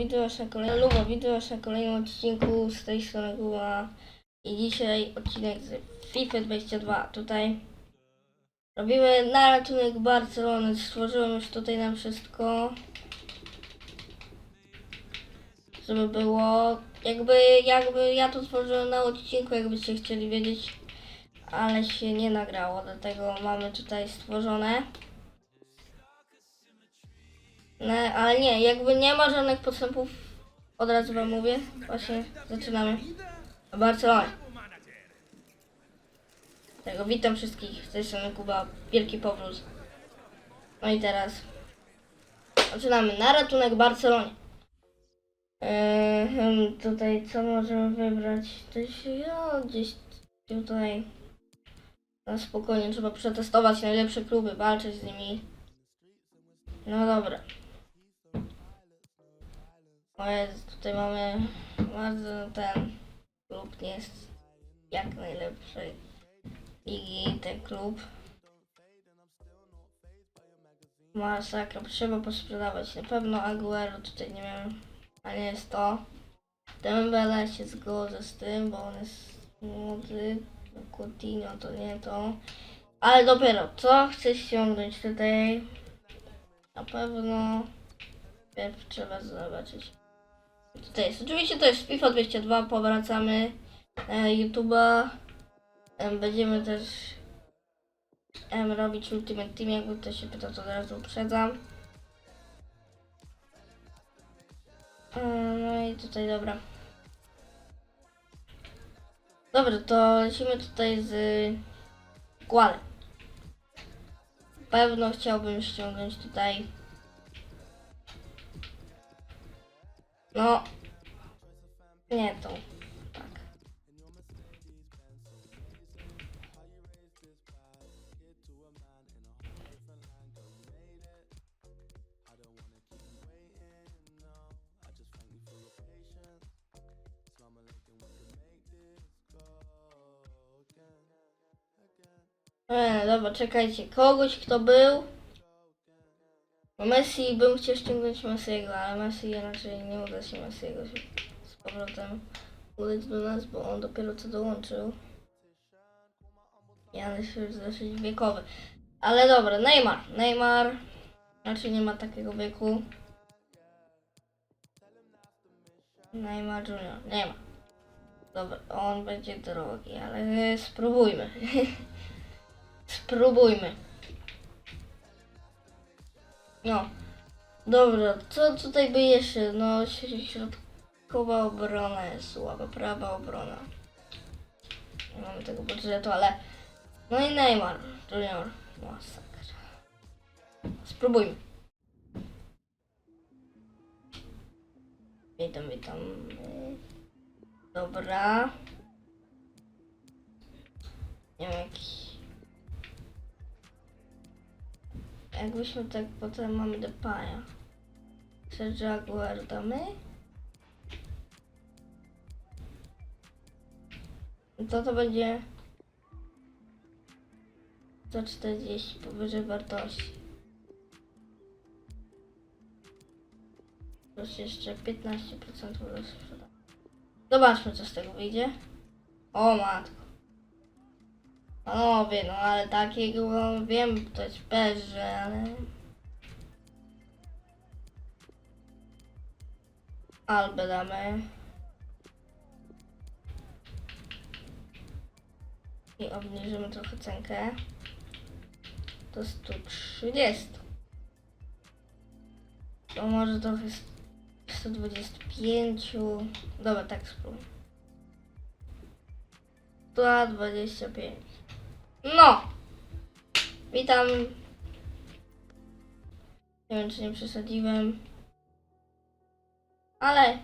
witam na kolejnym, Lubo, was na kolejnym odcinku z tej strony Kuba i dzisiaj odcinek z FIFA 22. Tutaj robimy na ratunek Barcelony, stworzyłem już tutaj nam wszystko, żeby było, jakby, jakby ja to stworzyłem na odcinku, jakbyście chcieli wiedzieć, ale się nie nagrało, dlatego mamy tutaj stworzone. No, ale nie, jakby nie ma żadnych podstępów, od razu wam mówię. Właśnie zaczynamy. Barcelona. Tego witam wszystkich z tej strony Kuba. Wielki powrót. No i teraz zaczynamy. Na ratunek Barcelonie. Eee, tutaj co możemy wybrać? To się ja gdzieś tutaj na spokojnie trzeba przetestować najlepsze kluby, walczyć z nimi. No dobra. Jezu, tutaj mamy bardzo ten klub nie jest jak najlepszej ligi ten klub. Masakra, trzeba posprzedawać. Na pewno Aguero tutaj nie wiem, a nie jest to. Dembele się zgodzę z tym, bo on jest młody. Coutinho to nie to. Ale dopiero, co chcę ściągnąć tutaj? Na pewno Pierw trzeba zobaczyć. Tutaj jest. Oczywiście to jest FIFA 202, powracamy na YouTube'a. Em, Będziemy też em, robić Ultimate Team, jakby ktoś się pytał, to od razu uprzedzam. Em, No i tutaj dobra. Dobra, to lecimy tutaj z Guale. Pewno chciałbym ściągnąć tutaj No. Nie tą. Tak. E, dobra, czekajcie. Kogoś, kto był. No Messi bym chciał ściągnąć Messiego, ale Messi raczej nie uda się Messiego z powrotem udać do nas, bo on dopiero co dołączył. Ja jest już dosyć wiekowy. Ale dobra, Neymar. Neymar raczej nie ma takiego wieku. Neymar Junior. Nie ma. Dobra, on będzie drogi, ale spróbujmy. spróbujmy. No. Dobra, co tutaj by jeszcze? No, środkowa obrona jest słaba, prawa obrona. Nie mamy tego budżetu, ale... No i Neymar, Junior. Masakra. Spróbujmy. Witam, witam. Dobra. Nie wiem, jakiś... Jakbyśmy tak potem mamy Depaya. Sergio Aguero damy? To to będzie 140 powyżej wartości. Plus jeszcze 15% do sprzeda. Zobaczmy co z tego wyjdzie. O matko. Panowie, no ale takiego no, wiem, to jest perze, ale... Albę damy. I obniżymy trochę cenkę. Do 130. To może trochę 125. Dobra, tak spróbuj. 125. No! Witam. Nie wiem, czy nie przesadziłem. Ale,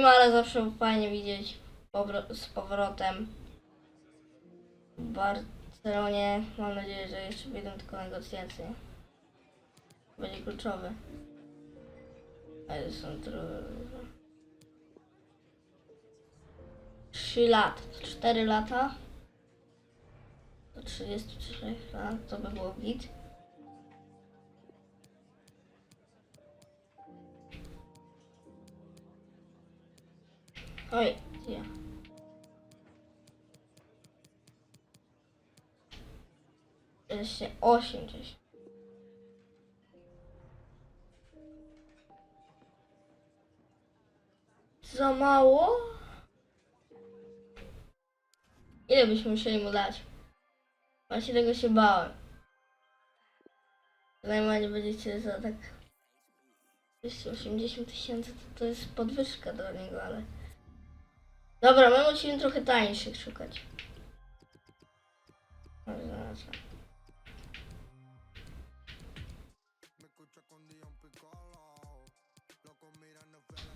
no ale zawsze fajnie widzieć z powrotem w Barcelonie. Mam nadzieję, że jeszcze wyjdą tylko negocjacje. Będzie kluczowy. Ale są trochę... 3 lata, 4 lata. Do 33 lat to by było git. Oj, ja. Jeszcze osiem gdzieś. Za mało? Ile byśmy musieli mu dać? Właśnie tego się bałem. Najmniej będziecie za tak 280 tysięcy to, to jest podwyżka dla niego, ale... Dobra, my musimy trochę tańszych szukać.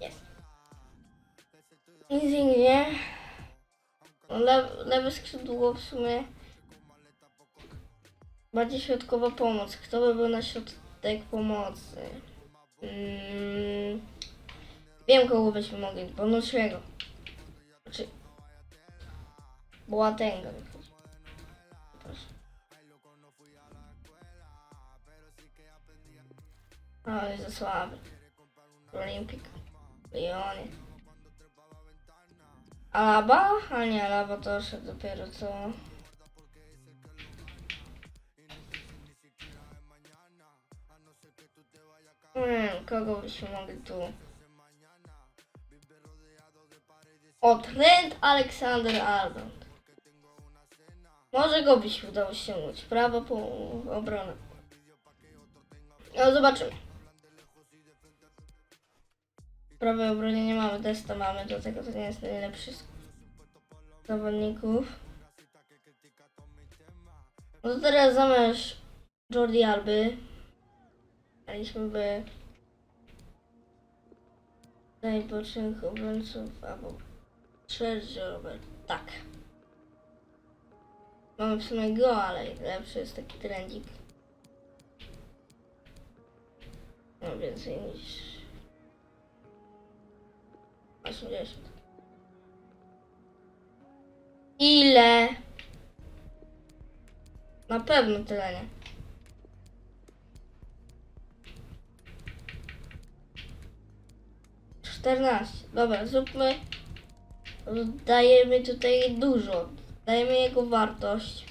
Jest. Insignie. Le, lewe skrzydło w sumie. Bardziej środkowa pomoc. Kto by był na środek pomocy? Mm, wiem kogo byśmy mogli. Bonusiego. Znaczy... Boateng'a. Proszę. O, jest za słaby. Olimpik. Lyonie. Alaba? A nie, Alaba to już dopiero co. Hmm, kogo byśmy mogli tu? O, Trent Alexander Arnold. Może go by się udało ściągnąć. Prawa po obronę. No zobaczymy. Prawej obronie nie mamy Desta, mamy do tego to nie jest najlepszy z zawodników. No to teraz zamiast Jordi Alby daliśmy by najlepszych obrońców albo Robert. Tak. Mamy w sumie go, ale lepszy jest taki trendzik. No więcej niż 80. Ile? Na pewno tyle nie. Czternaście. Dobra, zróbmy. Dajemy tutaj dużo. Dajemy jego wartość.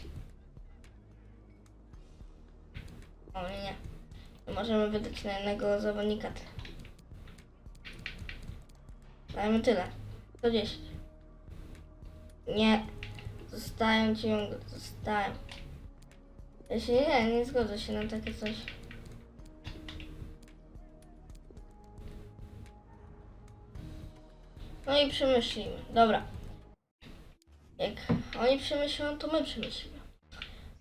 O nie, możemy wydać na jednego zawodnika tyle. Dajmy tyle. 110. Nie. Zostają ciągle. Zostają. Jeśli nie, nie zgodzę się na takie coś. No i przemyślimy. Dobra. Jak oni przemyślą, to my przemyślimy.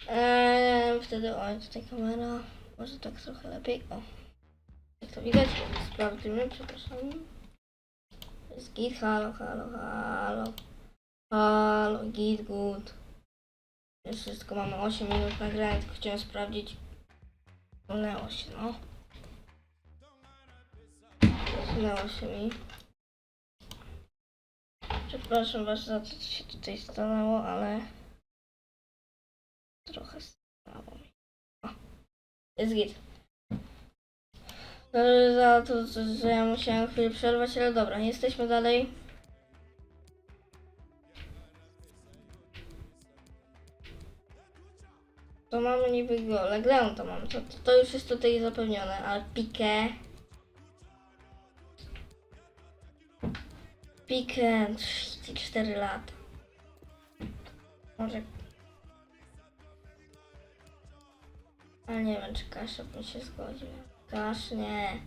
Eee, wtedy, oj, tutaj kamera. Może tak trochę lepiej. O. Jak to widać? Sprawdzimy, przepraszam. Jest git, halo, halo, halo. Halo, git, good. Już wszystko mamy 8 minut nagrania, tylko chciałem sprawdzić. Minęło się, no. Minęło się mi. Przepraszam was za to, co się tutaj stanęło, ale trochę stało mi. O, jest git. Sorry za to, że ja musiałem chwilę przerwać, ale dobra, jesteśmy dalej. To mamy niby go, Legleon to mamy, to, to już jest tutaj zapewnione, ale Pique... Pique 34 lata. Może... Ale nie wiem, czy Kasia by się zgodził. Kasz nie.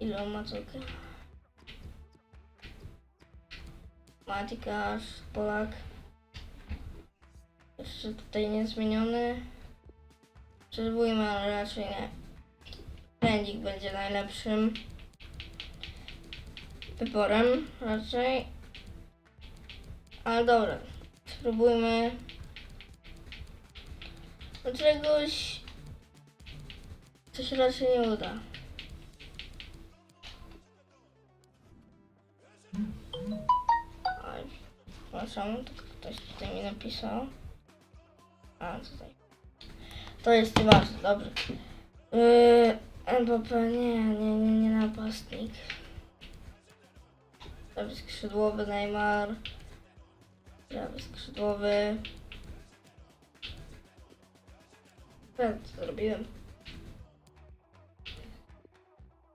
Ile ma cukru? Matikasz, Polak. Jeszcze tutaj niezmieniony. Spróbujmy, ale raczej nie. Pędzik będzie najlepszym wyborem raczej. Ale dobra, spróbujmy czegoś, co się raczej nie uda. Oj, przepraszam, to ktoś tutaj mi napisał. A, tutaj. To jest nieważne, dobrze. Yy, nie, nie, nie, nie napastnik. Prawy skrzydłowy Neymar. Prawy skrzydłowy. Tak, co zrobiłem.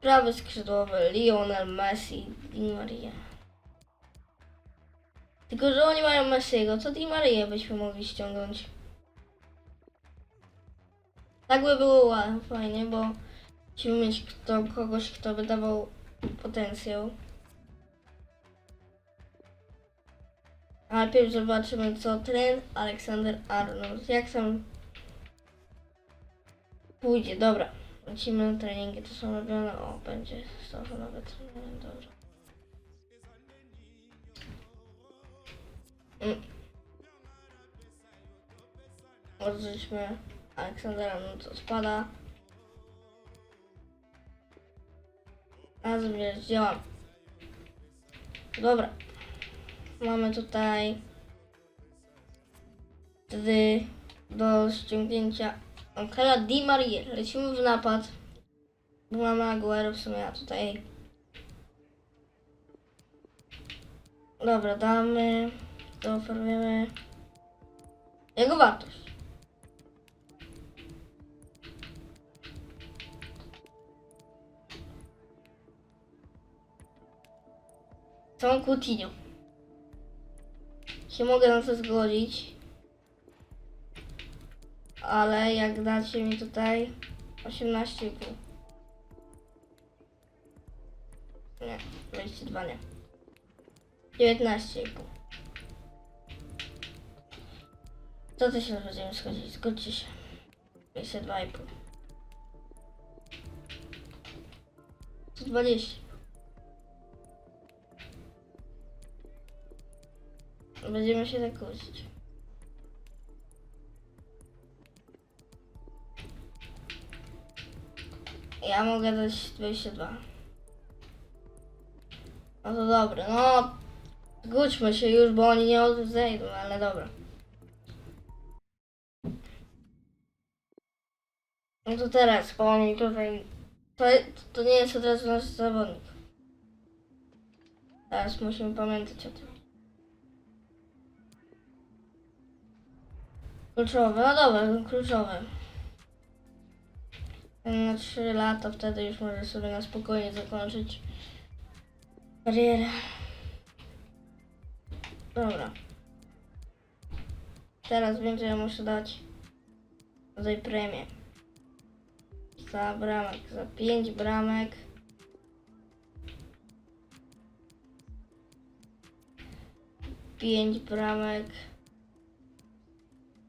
Prawy skrzydłowy Lionel Messi Di Maria. Tylko, że oni mają Messiego, to Di Maria byśmy mogli ściągnąć. Tak by było fajnie, bo musimy mieć kto, kogoś, kto by dawał potencjał. Najpierw zobaczymy, co ten Aleksander Arnold, jak tam pójdzie. Dobra, lecimy na treningi, to są robione. O, będzie znowu nawet. Dobra. Mm. Odrzućmy Aleksandra, no to spada. A zmierz, działam. Dobra. Mamy tutaj wtedy do ściągnięcia Ankara Di Maria. Lecimy w napad. Mamy Aguero w sumie, a tutaj... Dobra, damy... Zaoferujemy... Jego wartość. Są Coutinho. Się mogę na to zgodzić. Ale jak dacie mi tutaj 18,5. Nie, 22 nie. 19,5. To też się będziemy schodzić, zgodźcie się. 22,5. 120. Będziemy się tak. Ja mogę dać 22. No to dobra, no zgódźmy się już, bo oni nie odejdą, ale dobra. No to teraz, bo oni tutaj... To, to nie jest od razu nasz zawodnik. Teraz musimy pamiętać o tym. Kluczowe, no dobra, kluczowe. Na 3 lata wtedy już może sobie na spokojnie zakończyć karierę. Dobra. Teraz wiem, że ja muszę dać tutaj premię. Za bramek, za 5 bramek. Pięć bramek.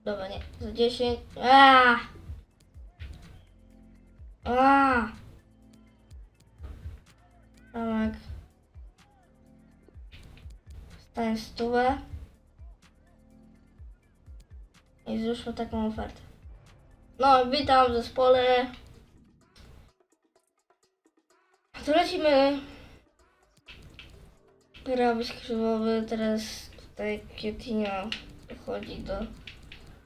Dobra, nie. Za 10. Aaaa! Aaaa! Bramek. Staję stówę. I zrzućmy taką ofertę. No, witam w zespole. To lecimy. Prawy skrzydłowy, teraz tutaj Coutinho dochodzi do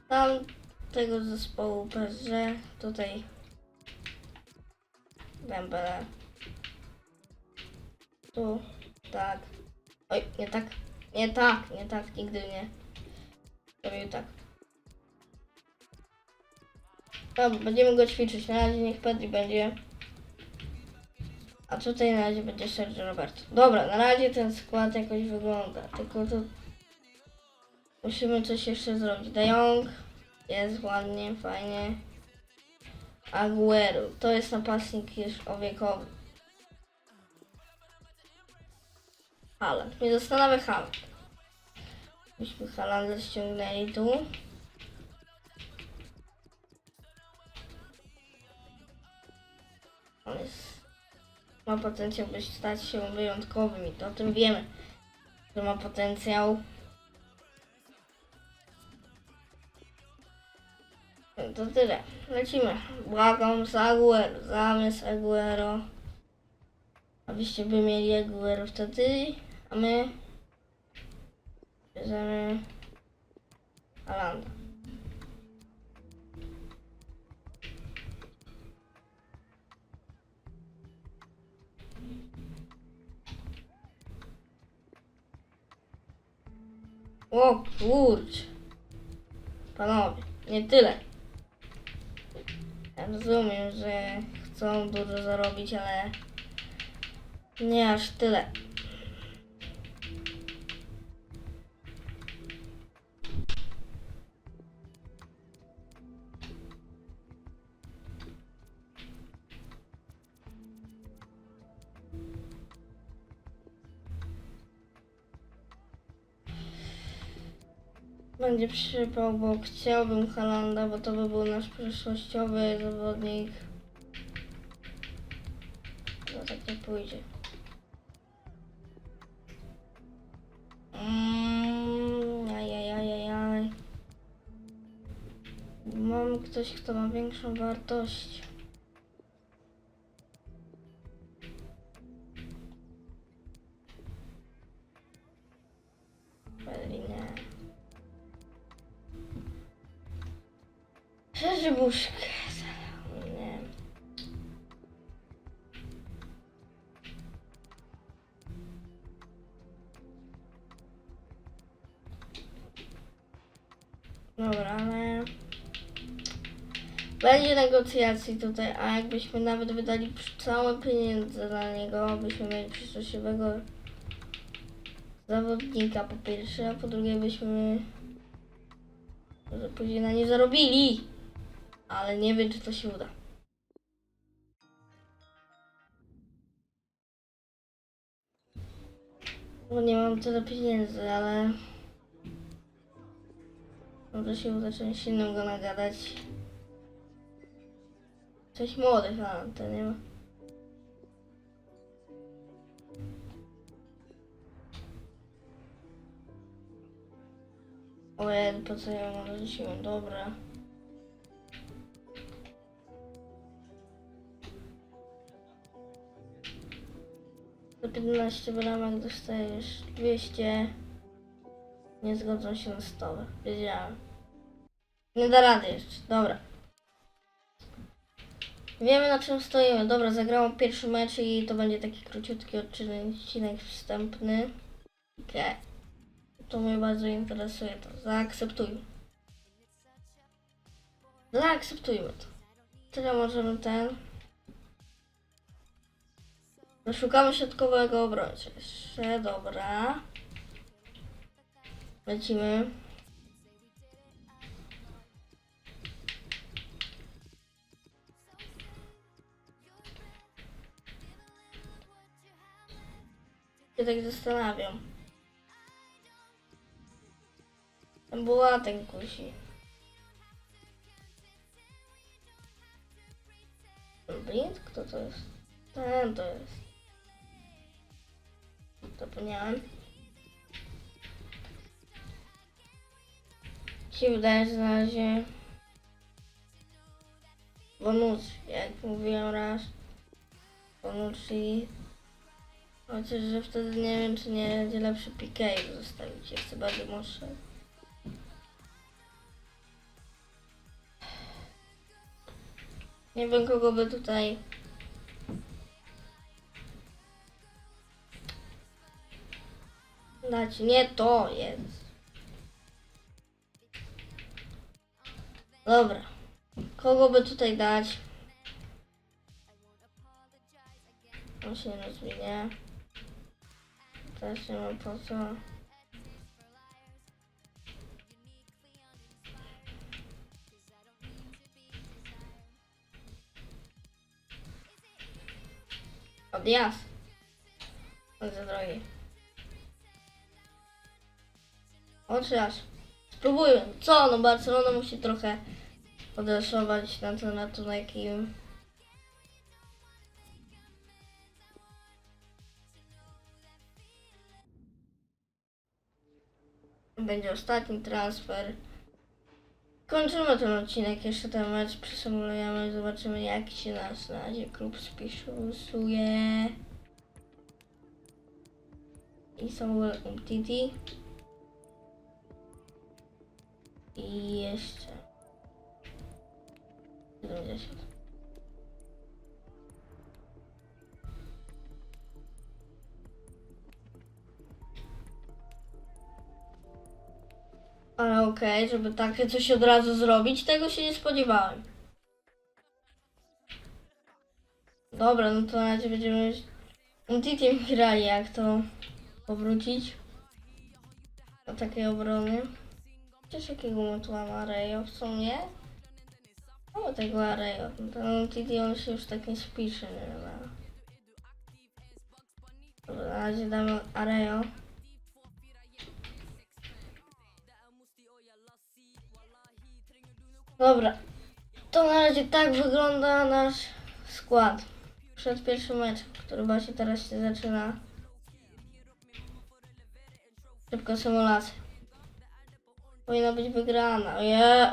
tamtego zespołu PSG. Tutaj Dembele. Tu, tak. Oj, nie tak, nie tak, nie tak, nigdy nie. Robił tak. Dobra, będziemy go ćwiczyć. Na razie niech Pedri będzie. A tutaj na razie będzie Sergio Roberto. Dobra, na razie ten skład jakoś wygląda. Tylko to musimy coś jeszcze zrobić. De Jong jest ładnie, fajnie. Aguero to jest napastnik już o wiekowy. Haaland. Mnie zastanawia Haaland. Myśmy Haalanda ściągnęli tu. On jest, ma potencjał, by stać się wyjątkowym i to o tym wiemy, że ma potencjał. To tyle. Lecimy. Błagam za Aguero, zamiast Aguero. Abyście by mieli Aguero wtedy, a my bierzemy Alanda. O kurcz. Panowie, nie tyle. Rozumiem, że chcą dużo zarobić, ale nie aż tyle. Będzie przypał, bo chciałbym Halanda, bo to by był nasz przyszłościowy zawodnik. No tak nie pójdzie. Mm, ajajajajaj. Mam ktoś, kto ma większą wartość. Dobra, ale... Będzie negocjacji tutaj, a jakbyśmy nawet wydali całe pieniądze na niego, byśmy mieli przyszłościowego zawodnika po pierwsze, a po drugie byśmy może później na nie zarobili. Ale nie wiem, czy to się uda. Bo nie mam tyle pieniędzy, ale... Może się uda czymś innym go nagadać. Coś młodych, ale to nie ma. Ojej, po co ja mu rzuciłem? Dobra. Za 15 bramek dostajesz 200. Nie zgodzą się na stole. Wiedziałem. Nie da rady jeszcze. Dobra. Wiemy na czym stoimy. Dobra, zagrałam pierwszy mecz i to będzie taki króciutki odcinek wstępny. Okej. To mnie bardzo interesuje to. Zaakceptujmy. Zaakceptujmy to. Tyle możemy ten. Szukamy środkowego obrońcy. Jeszcze, dobra. Lecimy. Tak zastanawiam. Tam była ten kusi. Blind? Kto to jest? Ten to jest. Zapomniałem. Się wydaje, że na razie Bonucci, jak mówiłem raz. Bonucci. Chociaż, że wtedy nie wiem, czy nie będzie lepszy PK zostawić. Ja chcę bardzo mocno. Nie wiem, kogo by tutaj... Dać. Nie to jest. Dobra. Kogo by tutaj dać? On się nie rozwinie. Też nie mam po co. Odjazd. Bardzo drogi. Chociaż spróbujmy. Co? No Barcelona musi trochę odreszować na to, na będzie ostatni transfer. Kończymy ten odcinek, jeszcze ten mecz przesymulujemy, zobaczymy jak się nas na razie klub spisuje. I Samuel Umtiti. I jeszcze 70. Ale okej, żeby takie coś od razu zrobić, tego się nie spodziewałem. Dobra, no to na razie będziemy Untiteam grali, jak to powrócić do takiej obrony. Chociaż jakiego my tu mamy Arejo w sumie? O, tego Arejo. No Ten on się już tak nie spisze, nie wiem. Dobra, na razie damy Arejo. Dobra, to na razie tak wygląda nasz skład przed pierwszym meczem, który właśnie teraz się zaczyna. Szybko symulacja. Powinna być wygrana. Je.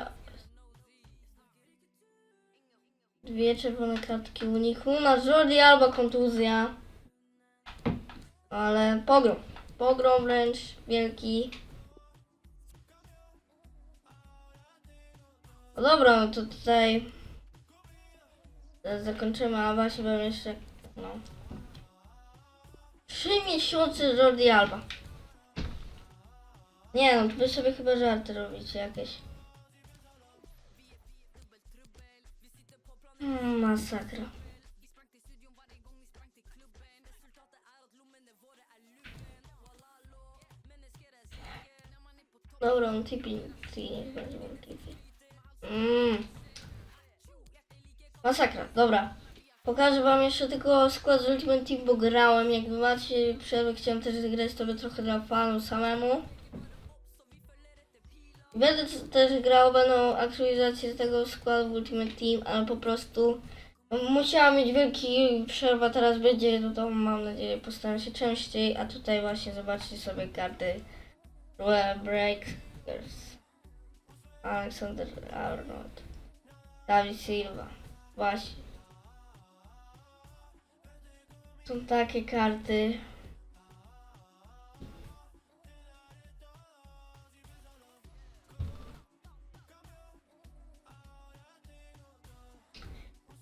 Dwie czerwone kartki uniku. Na Jordi albo kontuzja. Ale pogrom. Pogrom wręcz wielki. No dobra, no to tutaj zakończymy, a właśnie bym jeszcze, no. Trzy miesiące Jordi Alba. Nie no, wy sobie chyba żarty robicie jakieś. Mm, masakra. Dobra, on tipi, ty niech będzie on tipi. Mm. Masakra, dobra. Pokażę wam jeszcze tylko skład z Ultimate Team, bo grałem. Jakby macie przerwę, chciałem też zagrać sobie trochę dla fanów samemu. Będę też grał, będą aktualizacje tego składu w Ultimate Team, ale po prostu musiałam mieć wielki przerwa, teraz będzie, no to mam nadzieję postaram się częściej, a tutaj właśnie zobaczcie sobie karty Breakers, Alexander Arnold, David Silva, właśnie. Są takie karty.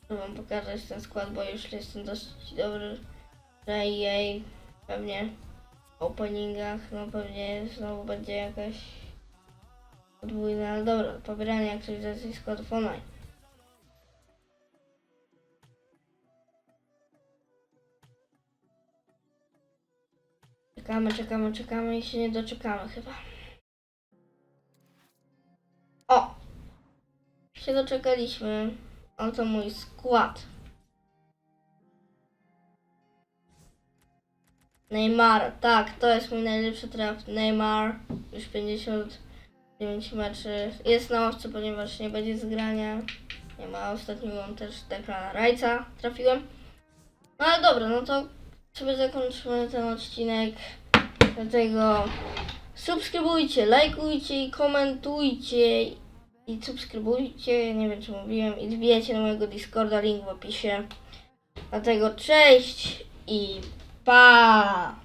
Wam pokazać ten skład, bo już jestem dosyć dobry. Że jej pewnie w openingach, no pewnie znowu będzie jakaś podwójna, ale dobra, pobieranie aktualizacji składów online. Czekamy, czekamy, czekamy i się nie doczekamy chyba. O! Się doczekaliśmy. Oto mój skład. Neymar, tak, to jest mój najlepszy traf. Neymar, już 59 meczy. Jest na ławce, ponieważ nie będzie zgrania. Nie ma ostatniego też Declana Rajca. Trafiłem. No ale dobra, no to sobie zakończymy ten odcinek. Dlatego subskrybujcie, lajkujcie i komentujcie i subskrybujcie, nie wiem czy mówiłem, i wbijajcie na mojego Discorda, link w opisie. Dlatego cześć i pa!